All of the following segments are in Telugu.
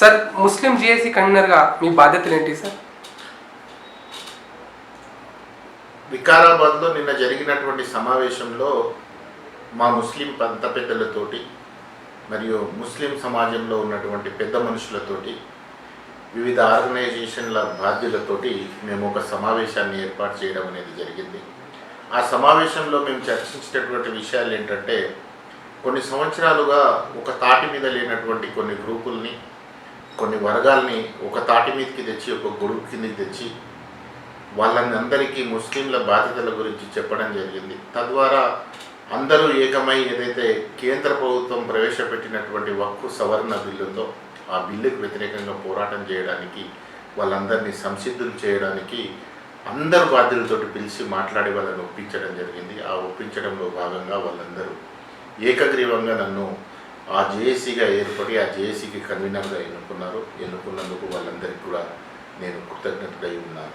సార్ ముస్లిం జిఎస్సి కన్వీనర్గా మీ బాధ్యతలు ఏంటి సార్? వికారాబాద్లో నిన్న జరిగినటువంటి సమావేశంలో మా ముస్లిం పంత పెద్దలతోటి మరియు ముస్లిం సమాజంలో ఉన్నటువంటి పెద్ద మనుషులతోటి వివిధ ఆర్గనైజేషన్ల బాధ్యులతోటి మేము ఒక సమావేశాన్ని ఏర్పాటు చేయడం అనేది జరిగింది. ఆ సమావేశంలో మేము చర్చించినటువంటి విషయాలు ఏంటంటే కొన్ని సంవత్సరాలుగా ఒక తాటి మీద లేనటువంటి కొన్ని గ్రూపుల్ని కొన్ని వర్గాల్ని ఒక తాటి మీదకి తెచ్చి ఒక గొడుగు కిందకి తెచ్చి వాళ్ళని అందరికీ ముస్లింల బాధ్యతల గురించి చెప్పడం జరిగింది. తద్వారా అందరూ ఏకమై ఏదైతే కేంద్ర ప్రభుత్వం ప్రవేశపెట్టినటువంటి వక్కు సవరణ బిల్లుతో ఆ బిల్లుకు వ్యతిరేకంగా పోరాటం చేయడానికి వాళ్ళందరినీ సంసిద్ధులు చేయడానికి అందరు బాధ్యులతోటి పిలిచి మాట్లాడి వాళ్ళని ఒప్పించడం జరిగింది. ఆ ఒప్పించడంలో భాగంగా వాళ్ళందరూ ఏకగ్రీవంగా నన్ను ఆ జేఏసీగా ఏర్పడి ఆ జేఏసీకి కన్వీనర్గా ఎన్నుకున్నారు. ఎన్నుకున్నందుకు వాళ్ళందరికీ కూడా నేను కృతజ్ఞతుడై ఉన్నాను.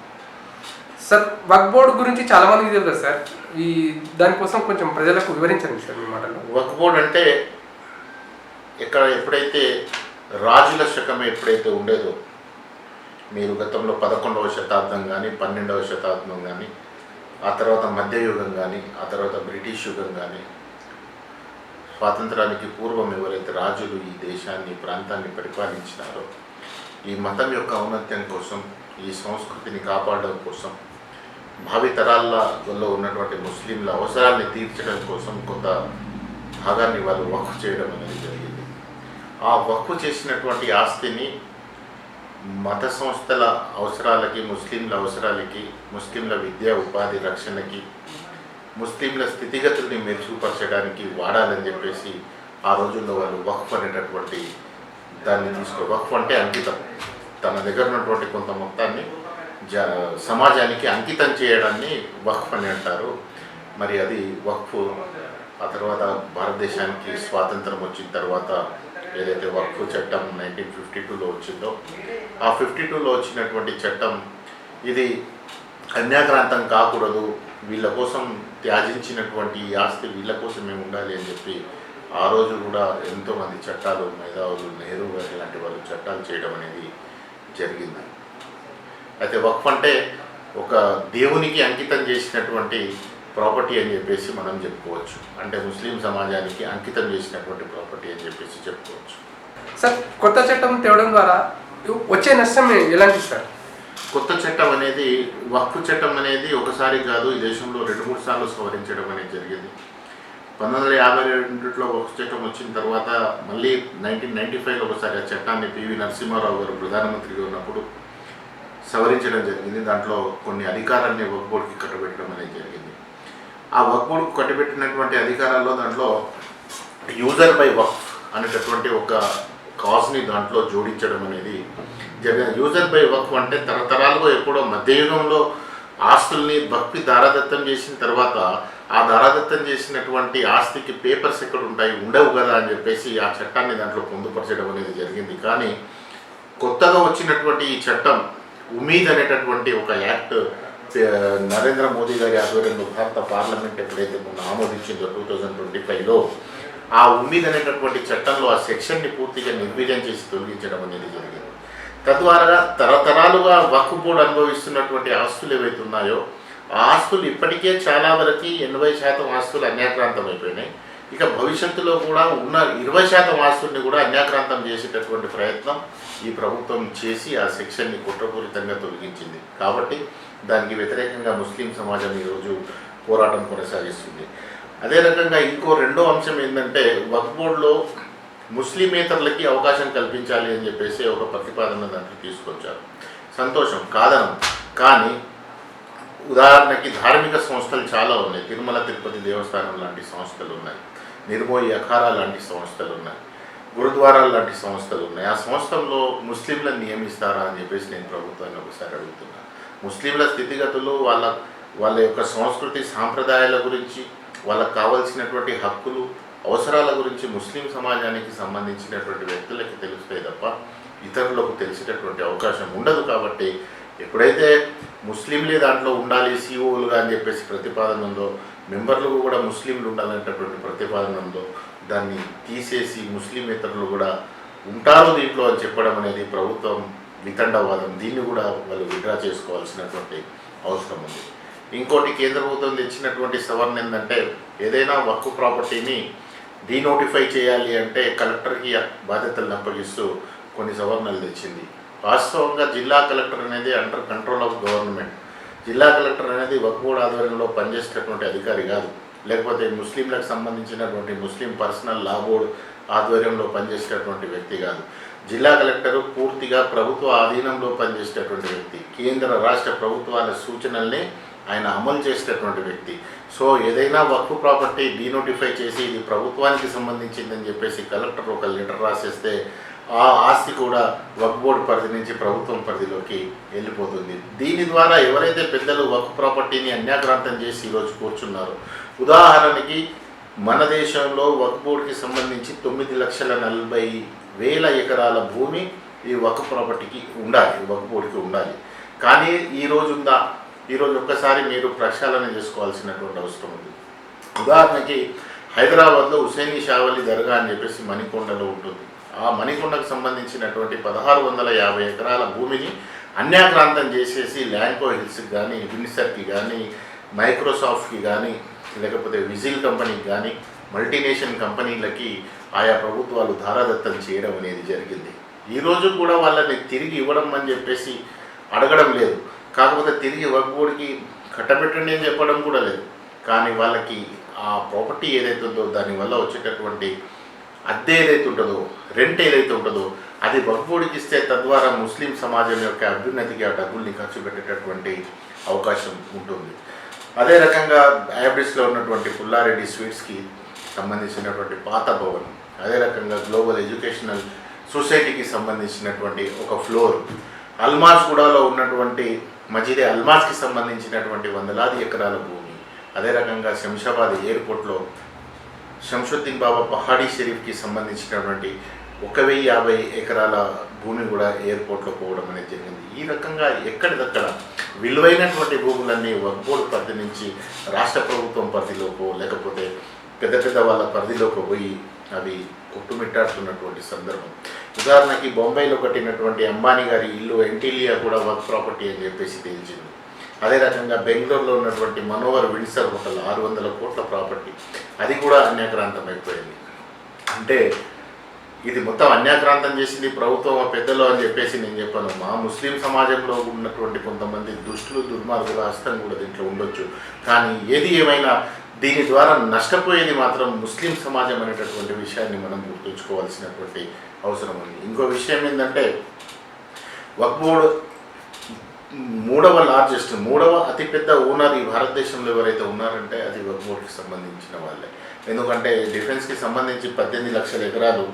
సార్ వక్ బోర్డు గురించి చాలా మందికి తెలియదు సార్. ఈ దానికోసం కొంచెం ప్రజలకు వివరించండి సార్ మీ మాటలో వక్ఫ్ బోర్డ్ అంటే ఇక్కడ ఎప్పుడైతే రాజుల శకం ఎప్పుడైతే ఉండేదో మీరు గతంలో పదకొండవ శతాబ్దం కానీ పన్నెండవ శతాబ్దం కానీ ఆ తర్వాత మధ్యయుగం కానీ ఆ తర్వాత బ్రిటిష్ యుగం కానీ స్వాతంత్రానికి పూర్వం ఎవరైతే రాజులు ఈ దేశాన్ని ప్రాంతాన్ని పరిపాలించినారో ఈ మతం యొక్క ఔన్నత్యం కోసం ఈ సంస్కృతిని కాపాడడం కోసం భావితరాలలో ఉన్నటువంటి ముస్లింల అవసరాన్ని తీర్చడం కోసం కొంత భాగాన్ని వాళ్ళు వక్ఫ్ చేయడం అనేది జరిగింది. ఆ వక్ఫ్ చేసినటువంటి ఆస్తిని మత సంస్థల అవసరాలకి ముస్లింల అవసరాలకి ముస్లింల విద్యా ఉపాధి రక్షణకి ముస్లింల స్థితిగతుల్ని మెరుగుపరచడానికి వాడాలని చెప్పేసి ఆ రోజుల్లో వాళ్ళు వక్ఫ్ అనేటటువంటి దాన్ని తీసుకో వక్ఫ్ అంటే అంకితం. తన దగ్గర ఉన్నటువంటి కొంత మొత్తాన్ని జ సమాజానికి అంకితం చేయడాన్ని వక్ఫ్ అని అంటారు. మరి అది వక్ఫ్ ఆ తర్వాత భారతదేశానికి స్వాతంత్రం వచ్చిన తర్వాత ఏదైతే వక్ఫ్ చట్టం నైన్టీన్ ఫిఫ్టీ టూలో వచ్చిందో ఆ ఫిఫ్టీ టూలో వచ్చినటువంటి చట్టం ఇది కన్యాక్రాంతం కాకూడదు. వీళ్ళ కోసం త్యాజించినటువంటి ఆస్తి వీళ్ళ కోసమే ఉండాలి అని చెప్పి ఆ రోజు కూడా ఎంతోమంది చట్టాలు మేధావులు నెహ్రూ గారు ఇలాంటి వాళ్ళు చట్టాలు చేయడం అనేది జరిగింది. అయితే వక్ఫ్ అంటే ఒక దేవునికి అంకితం చేసినటువంటి ప్రాపర్టీ అని చెప్పేసి మనం చెప్పుకోవచ్చు. అంటే ముస్లిం సమాజానికి అంకితం చేసినటువంటి ప్రాపర్టీ అని చెప్పేసి చెప్పుకోవచ్చు. సార్ కొత్త చట్టం తేవడం ద్వారా వచ్చే నష్టం ఎలాంటి సార్? కొత్త చట్టం అనేది వక్ఫ్ చట్టం అనేది ఒకసారి కాదు ఈ దేశంలో రెండు మూడు సార్లు సవరించడం అనేది జరిగింది. పంతొమ్మిది వందల యాభై రెండులో వక్ఫ్ చట్టం వచ్చిన తర్వాత మళ్ళీ నైన్టీన్ నైన్టీ ఫైవ్లో ఒకసారి ఆ చట్టాన్ని పివి నరసింహారావు గారు ప్రధానమంత్రిగా ఉన్నప్పుడు సవరించడం జరిగింది. దాంట్లో కొన్ని అధికారాన్ని వక్ఫ్ బోర్డుకి కట్టబెట్టడం అనేది జరిగింది. ఆ వక్ఫ్ బోర్డుకు కట్టబెట్టినటువంటి అధికారాల్లో దాంట్లో యూజర్ బై వక్ఫ్ అనేటటువంటి ఒక కాజ్ని దాంట్లో జోడించడం అనేది జరిగింది యూజర్ బై వక్ఫ్ అంటే తరతరాలుగా ఎప్పుడో మధ్యయుగంలో ఆస్తుల్ని భక్తి దారాదత్తం చేసిన తర్వాత ఆ దారాదత్తం చేసినటువంటి ఆస్తికి పేపర్స్ ఎక్కడ ఉంటాయి ఉండవు కదా అని చెప్పేసి ఆ చట్టాన్ని దాంట్లో పొందుపరచడం అనేది జరిగింది. కానీ కొత్తగా వచ్చినటువంటి ఈ చట్టం ఉమీద్ అనేటటువంటి ఒక యాక్ట్ నరేంద్ర మోదీ గారి ఆధ్వర్యంలో భారత పార్లమెంట్ ఎప్పుడైతే మొన్న ఆమోదించిందో టూ థౌజండ్ ట్వంటీ ఫైవ్లో ఆ ఉమ్మీద్ అనేటటువంటి చట్టంలో ఆ సెక్షన్ని పూర్తిగా నిర్వీర్యం చేసి తొలగించడం అనేది జరిగింది. తద్వారా తరతరాలుగా వక్ఫ్ బోర్డు అనుభవిస్తున్నటువంటి ఆస్తులు ఏవైతే ఉన్నాయో ఆ ఆస్తులు ఇప్పటికే చాలా వరకు ఎనభై శాతం ఆస్తులు అన్యాక్రాంతం అయిపోయినాయి. ఇక భవిష్యత్తులో కూడా ఉన్న ఇరవై శాతం ఆస్తుల్ని కూడా అన్యాక్రాంతం చేసేటటువంటి ప్రయత్నం ఈ ప్రభుత్వం చేసి ఆ సెక్షన్ని కుట్రపూరితంగా తొలగించింది. కాబట్టి దానికి వ్యతిరేకంగా ముస్లిం సమాజం ఈరోజు పోరాటం కొనసాగిస్తుంది. అదే రకంగా ఇంకో రెండో అంశం ఏంటంటే వక్ బోర్డులో ముస్లిమేతరులకి అవకాశం కల్పించాలి అని చెప్పేసి ఒక ప్రతిపాదన దాంట్లో తీసుకొచ్చారు. సంతోషం కాదనం. కానీ ఉదాహరణకి ధార్మిక సంస్థలు చాలా ఉన్నాయి. తిరుమల తిరుపతి దేవస్థానం లాంటి సంస్థలు ఉన్నాయి. నిర్మోయి అఖారా లాంటి సంస్థలు ఉన్నాయి. గురుద్వారాలు లాంటి సంస్థలు ఉన్నాయి. ఆ సంస్థల్లో ముస్లింలను నియమిస్తారా అని చెప్పేసి నేను ప్రభుత్వాన్ని ఒకసారి అడుగుతున్నాను ముస్లింల స్థితిగతులు వాళ్ళ వాళ్ళ యొక్క సంస్కృతి సాంప్రదాయాల గురించి వాళ్ళకు కావాల్సినటువంటి హక్కులు అవసరాల గురించి ముస్లిం సమాజానికి సంబంధించినటువంటి వ్యక్తులకి తెలుస్తాయి తప్ప ఇతరులకు తెలిసేటటువంటి అవకాశం ఉండదు కాబట్టి ఎప్పుడైతే ముస్లింలే దాంట్లో ఉండాలి సీఓలుగా అని చెప్పేసి ప్రతిపాదన ఉందో మెంబర్లు కూడా ముస్లింలు ఉండాలనేటటువంటి ప్రతిపాదన ఉందో దాన్ని తీసేసి ముస్లిమేతరులు కూడా ఉంటారు దీంట్లో అని చెప్పడం అనేది ప్రభుత్వం వితండవాదం. దీన్ని కూడా వాళ్ళు విడ్రా చేసుకోవాల్సినటువంటి అవసరం ఉంది. ఇంకోటి కేంద్ర ప్రభుత్వం తెచ్చినటువంటి సవరణ ఏంటంటే ఏదైనా వక్కు ప్రాపర్టీని డీనోటిఫై చేయాలి అంటే కలెక్టర్కి బాధ్యతలను అప్పగిస్తూ కొన్ని సవరణలు తెచ్చింది. వాస్తవంగా జిల్లా కలెక్టర్ అనేది అండర్ కంట్రోల్ ఆఫ్ గవర్నమెంట్ జిల్లా కలెక్టర్ అనేది వక్ఫ్ ఆధ్వర్యంలో పనిచేసేటటువంటి అధికారి కాదు. లేకపోతే ముస్లింలకు సంబంధించినటువంటి ముస్లిం పర్సనల్ లా బోర్డు ఆధ్వర్యంలో పనిచేసేటటువంటి వ్యక్తి కాదు. జిల్లా కలెక్టర్ పూర్తిగా ప్రభుత్వ ఆధీనంలో పనిచేసేటటువంటి వ్యక్తి. కేంద్ర రాష్ట్ర ప్రభుత్వాల సూచనల్ని ఆయన అమలు చేసేటటువంటి వ్యక్తి. సో ఏదైనా వర్క్ ప్రాపర్టీ డీనోటిఫై చేసి ఇది ప్రభుత్వానికి సంబంధించిందని చెప్పేసి కలెక్టర్ ఒక లెటర్ రాసేస్తే ఆ ఆస్తి కూడా వక్ బోర్డు పరిధి నుంచి ప్రభుత్వం పరిధిలోకి వెళ్ళిపోతుంది. దీని ద్వారా ఎవరైతే పెద్దలు వక్ ప్రాపర్టీని అన్యాక్రాంతం చేసి ఈరోజు కూర్చున్నారో ఉదాహరణకి మన దేశంలో వక్ బోర్డుకి సంబంధించి తొమ్మిది లక్షల నలభై వేల ఎకరాల భూమి ఈ వక్ ప్రాపర్టీకి ఉండాలి వక్ బోర్డుకి ఉండాలి. కానీ ఈ ఉందా? ఈరోజు ఒక్కసారి మీరు ప్రక్షాళన చేసుకోవాల్సినటువంటి అవసరం ఉంది. ఉదాహరణకి హైదరాబాద్లో హుసేని షావలి దర్గా అని చెప్పేసి మణికొండలో ఉంటుంది. ఆ మణికొండకు సంబంధించినటువంటి పదహారు వందల యాభై ఎకరాల భూమిని అన్యాక్రాంతం చేసేసి ల్యాంకో హిల్స్కి కానీ విన్సర్కి కానీ మైక్రోసాఫ్ట్కి కానీ లేకపోతే విజిల్ కంపెనీకి కానీ మల్టీనేషనల్ కంపెనీలకి ఆయా ప్రభుత్వాలు ధారాదత్తం చేయడం అనేది జరిగింది. ఈరోజు కూడా వాళ్ళని తిరిగి ఇవ్వడం అని చెప్పేసి అడగడం లేదు. కాకపోతే తిరిగి వగ్బోడికి కట్టబెట్టండి అని చెప్పడం కూడా లేదు. కానీ వాళ్ళకి ఆ ప్రాపర్టీ ఏదైతే ఉందో దానివల్ల వచ్చేటటువంటి అద్దె ఏదైతే ఉంటుందో రెంట్ ఏదైతే ఉంటుందో అది వగ్బోడికి ఇస్తే తద్వారా ముస్లిం సమాజం యొక్క అభ్యున్నతికి ఆ డబ్బుల్ని ఖర్చు పెట్టేటటువంటి అవకాశం ఉంటుంది. అదే రకంగా యాబ్రిస్లో ఉన్నటువంటి పుల్లారెడ్డి స్వీట్స్కి సంబంధించినటువంటి పాత భవనం అదే రకంగా గ్లోబల్ ఎడ్యుకేషనల్ సొసైటీకి సంబంధించినటువంటి ఒక ఫ్లోర్ అల్మాస్ గూడాలో ఉన్నటువంటి మజీదే అల్మాస్కి సంబంధించినటువంటి వందలాది ఎకరాల భూమి. అదే రకంగా శంషాబాద్ ఎయిర్పోర్ట్లో శంషుద్దీన్ బాబా పహాడీ షరీఫ్కి సంబంధించినటువంటి ఒక వెయ్యి యాభై ఎకరాల భూమి కూడా ఎయిర్పోర్ట్లో పోవడం అనేది జరిగింది. ఈ రకంగా ఎక్కడిదక్కడ విలువైనటువంటి భూములన్నీ వక్బోర్డు పరిధి నుంచి రాష్ట్ర ప్రభుత్వం పరిధిలోకో లేకపోతే పెద్ద పెద్ద వాళ్ళ పరిధిలోకి పోయి అవి కొట్టుమిట్టాడుతున్నటువంటి సందర్భం. ఉదాహరణకి బొంబాయిలో కట్టినటువంటి అంబానీ గారి ఇల్లు ఎంటీలియా కూడా వర్క్ ప్రాపర్టీ అని చెప్పేసి తేల్చింది. అదే రకంగా బెంగళూరులో ఉన్నటువంటి మనోహర్ విన్సర్ హోటల్ ఆరు వందల కోట్ల ప్రాపర్టీ. అది కూడా అన్యాక్రాంతం అయిపోయింది. అంటే ఇది మొత్తం అన్యాక్రాంతం చేసింది ప్రభుత్వం పెద్దలు అని చెప్పేసి నేను చెప్పాను. మా ముస్లిం సమాజంలో ఉన్నటువంటి కొంతమంది దుష్టులు దుర్మార్గుల హస్తం కూడా దీంట్లో ఉండొచ్చు. కానీ ఏది ఏమైనా దీని ద్వారా నష్టపోయేది మాత్రం ముస్లిం సమాజం అనేటటువంటి విషయాన్ని మనం గుర్తుంచుకోవాల్సినటువంటి అవసరం ఉంది. ఇంకో విషయం ఏంటంటే వక్బోర్డ్ మూడవ లార్జెస్ట్ మూడవ అతిపెద్ద ఓనర్ ఈ భారతదేశంలో ఎవరైతే ఉన్నారంటే అది వక్బోర్డ్కి సంబంధించిన వాళ్ళే. ఎందుకంటే డిఫెన్స్కి సంబంధించి పద్దెనిమిది లక్షల ఎకరాలు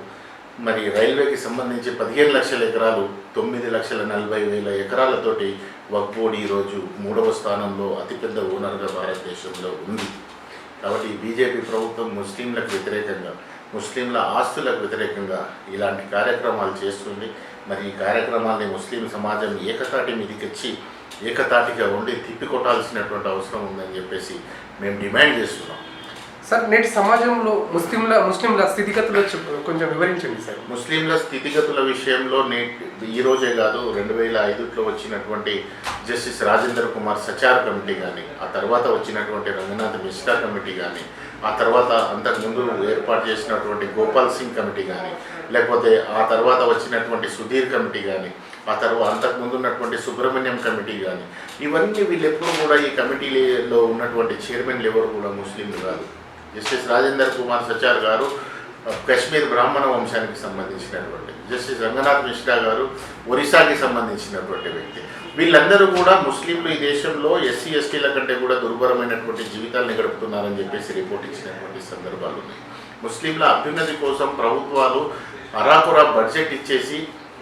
మరి రైల్వేకి సంబంధించి పదిహేను లక్షల ఎకరాలు తొమ్మిది లక్షల నలభై వేల ఎకరాలతోటి వక్బోర్డ్ ఈరోజు మూడవ స్థానంలో అతిపెద్ద ఓనర్గా భారతదేశంలో ఉంది. కాబట్టి బీజేపీ ప్రభుత్వం ముస్లింలకు వ్యతిరేకంగా ముస్లింల ఆస్తులకు వ్యతిరేకంగా ఇలాంటి కార్యక్రమాలు చేస్తుంది. మరి ఈ కార్యక్రమాల్ని ముస్లిం సమాజం ఏకతాటి మీదకి ఏకతాటిగా ఉండి తిప్పికొట్టాల్సినటువంటి అవసరం ఉందని చెప్పేసి మేము డిమాండ్ చేస్తున్నాం. సార్ నేటి సమాజంలో ముస్లింల ముస్లింల స్థితిగతులు కొంచెం వివరించండి సార్. ముస్లింల స్థితిగతుల విషయంలో నేటి ఈ రోజే కాదు రెండు వేల ఐదులో వచ్చినటువంటి జస్టిస్ రాజేంద్ర కుమార్ సచార్ కమిటీ కానీ ఆ తర్వాత వచ్చినటువంటి రంగనాథ్ మిశ్రా కమిటీ కానీ ఆ తర్వాత అంతకుముందు ఏర్పాటు చేసినటువంటి గోపాల్ సింగ్ కమిటీ కానీ లేకపోతే ఆ తర్వాత వచ్చినటువంటి సుధీర్ కమిటీ కానీ ఆ తర్వాత అంతకుముందు ఉన్నటువంటి సుబ్రహ్మణ్యం కమిటీ కానీ ఇవన్నీ వీళ్ళెప్పుడు కూడా ఈ కమిటీలో ఉన్నటువంటి చైర్మన్లు ఎవరు కూడా ముస్లింలు కాదు. జస్టిస్ రాజేందర్ కుమార్ సచార్ గారు కశ్మీర్ బ్రాహ్మణ వంశానికి సంబంధించినటువంటి జస్టిస్ రంగనాథ్ మిశ్రా గారు ఒరిస్సాకి సంబంధించినటువంటి వ్యక్తి. వీళ్ళందరూ కూడా ముస్లింలు ఈ దేశంలో ఎస్సీ ఎస్టీల కంటే కూడా దుర్భరమైనటువంటి జీవితాలను గడుపుతున్నారని చెప్పేసి రిపోర్ట్ ఇచ్చినటువంటి సందర్భాలు ఉన్నాయి. ముస్లింల అభ్యున్నతి కోసం ప్రభుత్వాలు అరాకురా బడ్జెట్ ఇచ్చేసి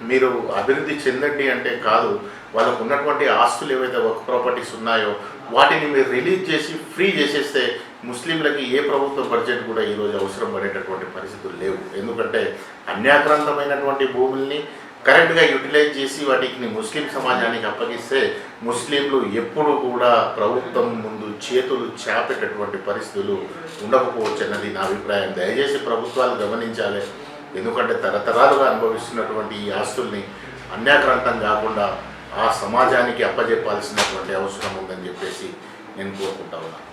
మీరు అభివృద్ధి చెందండి అంటే కాదు వాళ్ళకు ఉన్నటువంటి ఆస్తులు ఏవైతే వర్క్ ప్రాపర్టీస్ ఉన్నాయో వాటిని మీరు రిలీజ్ చేసి ఫ్రీ చేసేస్తే ముస్లింలకి ఏ ప్రభుత్వ బడ్జెట్ కూడా ఈరోజు అవసరం పడేటటువంటి పరిస్థితులు లేవు. ఎందుకంటే అన్యాక్రాంతమైనటువంటి భూముల్ని కరెక్ట్గా యూటిలైజ్ చేసి వాటిని ముస్లిం సమాజానికి అప్పగిస్తే ముస్లింలు ఎప్పుడు కూడా ప్రభుత్వం ముందు చేతులు చేపేటటువంటి పరిస్థితులు ఉండకపోవచ్చు అన్నది నా అభిప్రాయం. దయచేసి ప్రభుత్వాలు గమనించాలి. ఎందుకంటే తరతరాలుగా అనుభవిస్తున్నటువంటి ఈ ఆస్తుల్ని అన్యాక్రాంతం కాకుండా ఆ సమాజానికి అప్పజెప్పాల్సినటువంటి అవసరం ఉందని చెప్పేసి నేను కోరుకుంటా ఉన్నాను.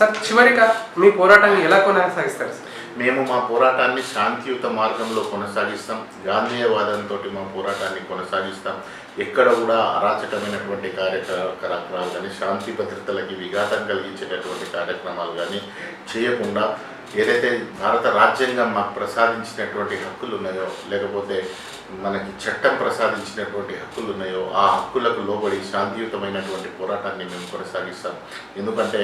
సార్ చివరిగా మీ పోరాటాన్ని ఎలా కొనసాగిస్తారు సార్? మేము మా పోరాటాన్ని శాంతియుత మార్గంలో కొనసాగిస్తాం. గాంధీయవాదంతో మా పోరాటాన్ని కొనసాగిస్తాం. ఎక్కడ కూడా అరాచకమైనటువంటి కార్యక్రమాలు కానీ శాంతి భద్రతలకి విఘాతం కలిగించేటటువంటి కార్యక్రమాలు కానీ చేయకుండా ఏదైతే భారత రాజ్యాంగం మాకు ప్రసాదించినటువంటి హక్కులు ఉన్నాయో లేకపోతే మనకి చట్టం ప్రసాదించినటువంటి హక్కులు ఉన్నాయో ఆ హక్కులకు లోబడి శాంతియుతమైనటువంటి పోరాటాన్ని మేము కొనసాగిస్తాం. ఎందుకంటే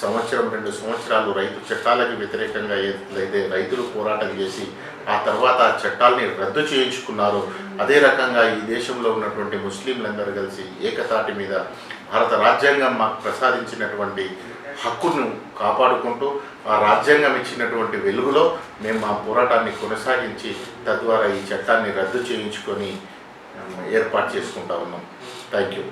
సంవత్సరం రెండు సంవత్సరాలు రైతు చట్టాలకు వ్యతిరేకంగా ఏదైతే రైతులు పోరాటం చేసి ఆ తర్వాత ఆ చట్టాలని రద్దు చేయించుకున్నారో అదే రకంగా ఈ దేశంలో ఉన్నటువంటి ముస్లింలందరూ కలిసి ఏకతాటి మీద భారత రాజ్యాంగం మాకు ప్రసాదించినటువంటి హక్కును కాపాడుకుంటూ ఆ రాజ్యాంగం ఇచ్చినటువంటి వెలుగులో మేము మా పోరాటాన్ని కొనసాగించి తద్వారా ఈ చట్టాన్ని రద్దు చేయించుకొని ఏర్పాటు చేసుకుంటా ఉన్నాం. Thank you